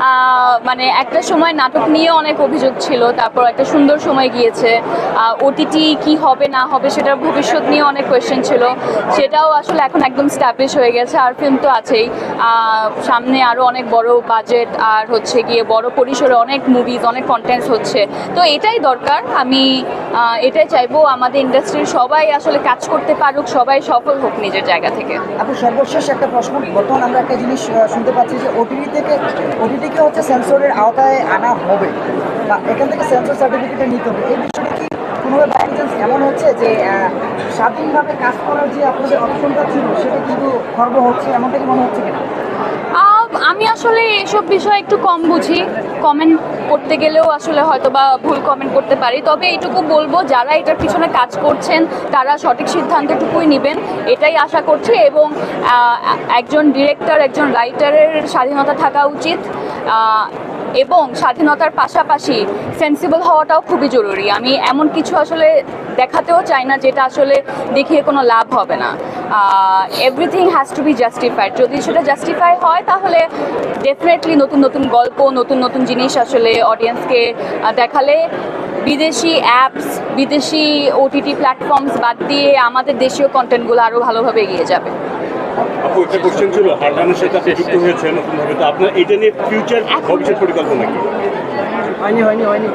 um, মানে একটা সময় নাটক নিয়ে অনেক অভিযোগ ছিল, তারপর একটা সুন্দর সময় গিয়েছে। ওটিটি কি হবে, না হবে সেটার ভবিষ্যৎ নিয়ে অনেক কোয়েশ্চেন ছিল। সেটাও আসলে এখন একদম স্ট্যাবলিশ হয়ে গেছে, আর ফিল্ম তো আছেই। সামনে আরও অনেক বড় বাজেট আর হচ্ছে গিয়ে বড় পরিসরে অনেক মুভিজ অনেক কন্টেন্টস হচ্ছে। তো এটাই দরকার। আমি এটাই চাইব আমাদের ইন্ডাস্ট্রির সবাই আসলে কাজ করতে পারুক, সবাই সফল হোক নিজের জায়গা থেকে। আপু সর্বশেষ একটা প্রশ্ন, বর্তমান আমরা একটা জিনিস শুনতে পাচ্ছি যে ওটিটি থেকে ওটিটিকে হচ্ছে সেন্সরের আওতায় আনা হবে বা এখান থেকে সেন্সর সার্টিফিকেটটা নিতে হবে। এই বিষয়টা কি কোনোভাবে বাই চান্স এমন হচ্ছে যে স্বাধীনভাবে কাজ করার যে আপনাদের অপশনটা ছিল, সেটা কিন্তু খর্ব হচ্ছে, এমনটা কি মনে হচ্ছে কিনা? আমি আসলে এসব বিষয়ে একটু কম বুঝি। কমেন্ট করতে গেলেও আসলে হয়তো বা ভুল কমেন্ট করতে পারি। তবে এইটুকু বলব, যারা এটার পিছনে কাজ করছেন, তারা সঠিক সিদ্ধান্তটুকুই নেবেন। এটাই আশা করছি এবং একজন ডিরেক্টর একজন রাইটারের স্বাধীনতা থাকা উচিত। এবং স্বাধীনতার পাশাপাশি সেন্সিবল হওয়াটাও খুবই জরুরি। আমি এমন কিছু আসলে দেখাতেও চাই না, যেটা আসলে দেখিয়ে কোনো লাভ হবে না। Everything has to be justified যদি সেটা জাস্টিফাই হয়, তাহলে ডেফিনেটলি নতুন নতুন গল্প নতুন নতুন জিনিস আসলে অডিয়েন্সকে দেখালে বিদেশি অ্যাপস বিদেশি ওটিটি প্ল্যাটফর্মস বাদ দিয়ে আমাদের দেশীয় কন্টেন্টগুলো আরও ভালোভাবে এগিয়ে যাবে। আপু একটা কোশ্চেন ছিল হারডানের সাথে আপনি যুক্ত হয়েছেন নতুনভাবে তো আপনার এটা নিয়ে ফিউচার ভবিষ্যৎ পরিকল্পনা কি? হয়নি হয়নি হয়নি।